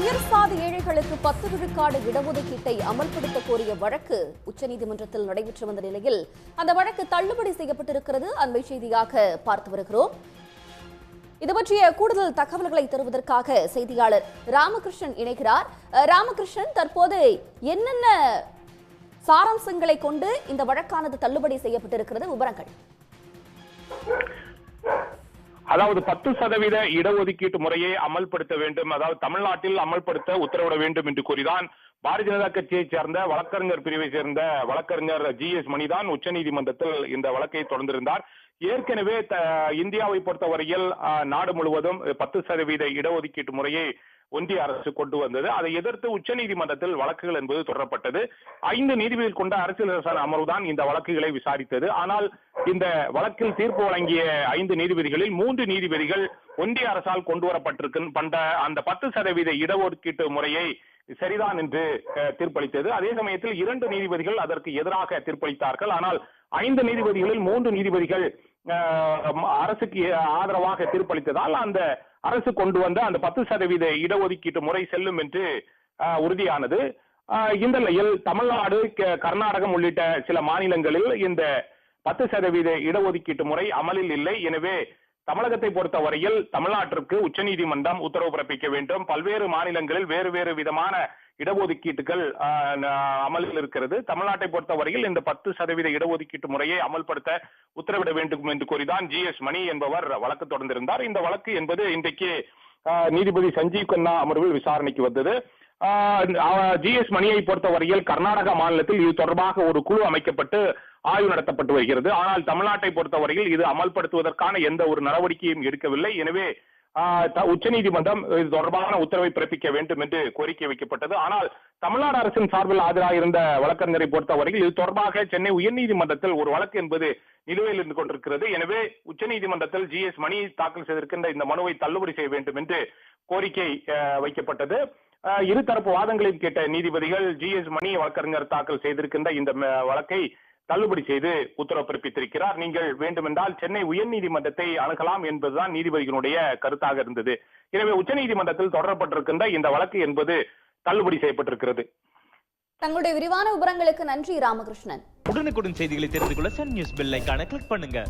உயர் சாதி ஏழைகளுக்கு பத்து விழுக்காடு இடஒதுக்கீட்டை அமல்படுத்த கோரிய வழக்கு உச்சநீதிமன்றத்தில் நடைபெற்று வந்த நிலையில் அந்த வழக்கு தள்ளுபடி செய்யப்பட்டிருக்கிறது. அண்மை செய்தியாக பார்த்து வருகிறோம். இது பற்றிய கூடுதல் தகவல்களை தருவதற்காக செய்தியாளர் ராமகிருஷ்ணன் இணைகிறார். அஹ், ராமகிருஷ்ணன் தற்போது என்னென்ன சாராம்சங்களை கொண்டு இந்த வழக்கானது தள்ளுபடி செய்யப்பட்டிருக்கிறது? விவரங்கள். அதாவது பத்து சதவீத இடஒதுக்கீட்டு முறையை அமல்படுத்த வேண்டும். அதாவது தமிழ்நாட்டில் அமல்படுத்த உத்தரவிட வேண்டும் என்று கூறிதான் பாரதிய ஜனதா கட்சியைச் சேர்ந்த வழக்கறிஞர் பிரிவை சேர்ந்த வழக்கறிஞர் ஜி எஸ் மணிதான் உச்சநீதிமன்றத்தில் இந்த வழக்கை தொடர்ந்திருந்தார். ஏற்கனவே த- இந்தியாவை பொறுத்தவரையில் நாடு முழுவதும் பத்து சதவீத இடஒதுக்கீட்டு முறையை ஒன்றிய அரசு கொண்டு வந்தது. அதை எதிர்த்து உச்சநீதிமன்றத்தில் வழக்குகள் என்பது தொடரப்பட்டது. ஐந்து நீதிபதிகள் கொண்ட அரசியல் அரசாங்க அமர்வுதான் இந்த வழக்குகளை விசாரித்தது. ஆனால் இந்த வழக்கில் தீர்ப்பு வழங்கிய ஐந்து நீதிபதிகளில் மூன்று நீதிபதிகள் ஒன்றிய அரசால் கொண்டு வரப்பட்டிருக்கு பண்ட அந்த பத்து சதவீத இடஒதுக்கீட்டு முறையை சரிதான் என்று அஹ், தீர்ப்பளித்தது. அதே சமயத்தில் இரண்டு நீதிபதிகள் அதற்கு எதிராக தீர்ப்பளித்தார்கள். ஆனால் ஐந்து நீதிபதிகளில் மூன்று நீதிபதிகள் அரசுக்கு ஆதரவாக தீர்ப்பளித்ததால் அந்த அரசு கொண்டு வந்த அந்த பத்து சதவீத இடஒதுக்கீட்டு முறை செல்லும் என்று உறுதியானது. இந்த நிலையில் தமிழ்நாடு கர்நாடகம் உள்ளிட்ட சில மாநிலங்களில் இந்த பத்து சதவீத இடஒதுக்கீட்டு முறை அமலில் இல்லை. எனவே தமிழகத்தை பொறுத்தவரையில் தமிழ்நாட்டிற்கு உச்சநீதிமன்றம் உத்தரவு பிறப்பிக்க வேண்டும். பல்வேறு மாநிலங்களில் வேறு வேறு விதமான இடஒதுக்கீட்டுகள் ஆஹ், அமலில் இருக்கிறது. தமிழ்நாட்டை பொறுத்தவரையில் இந்த பத்து சதவீத இடஒதுக்கீட்டு முறையை அமல்படுத்த உத்தரவிட வேண்டும் என்று கூறிதான் ஜி எஸ் மணி என்பவர் வழக்கு தொடர்ந்திருந்தார். இந்த வழக்கு என்பது இன்றைக்கு ஆஹ், நீதிபதி சஞ்சீவ் கண்ணா அமர்வில் விசாரணைக்கு வந்தது. ஜி எஸ் மணியை பொறுத்தவரையில் கர்நாடக மாநிலத்தில் இது தொடர்பாக ஒரு குழு அமைக்கப்பட்டு ஆய்வு நடத்தப்பட்டு வருகிறது. ஆனால் தமிழ்நாட்டை பொறுத்தவரையில் இது அமல்படுத்துவதற்கான எந்த ஒரு நடவடிக்கையும் எடுக்கவில்லை. எனவே உச்சநீதிமன்றம் இது தொடர்பான உத்தரவை பிறப்பிக்க வேண்டும் என்று கோரிக்கை வைக்கப்பட்டது. ஆனால் தமிழ்நாடு அரசின் சார்பில் ஆஜராக இருந்த வழக்கறிஞரை பொறுத்தவரையில் இது தொடர்பாக சென்னை உயர்நீதிமன்றத்தில் ஒரு வழக்கு என்பது நிலுவையில் இருந்து கொண்டிருக்கிறது. எனவே உச்சநீதிமன்றத்தில் ஜி எஸ் மணி தாக்கல் செய்திருக்கின்ற இந்த மனுவை தள்ளுபடி செய்ய வேண்டும் என்று கோரிக்கை வைக்கப்பட்டது. இருதரப்பு வாதங்களையும் கேட்ட நீதிபதிகள் ஜி எஸ் மணி வழக்கறிஞர் தாக்கல் செய்திருக்கின்ற இந்த வழக்கை தள்ளுபடி செய்து உத்தரவு பிறப்பித்திருக்கிறார். நீங்கள் வேண்டுமென்றால் சென்னை உயர்நீதிமன்றத்தை அணுகலாம் என்பதுதான் நீதிபதிகளுடைய கருத்தாக இருந்தது. எனவே உச்சநீதிமன்றத்தில் தொடரப்பட்டிருக்கின்ற இந்த வழக்கு என்பது தள்ளுபடி செய்யப்பட்டிருக்கிறது. தங்களுடைய விரிவான விவரங்களுக்கு நன்றி ராமகிருஷ்ணன். உடனுக்குடன் செய்திகளை தெரிந்து கொள்ள சன் நியூஸ் பெல் ஐகானை கிளிக் பண்ணுங்க.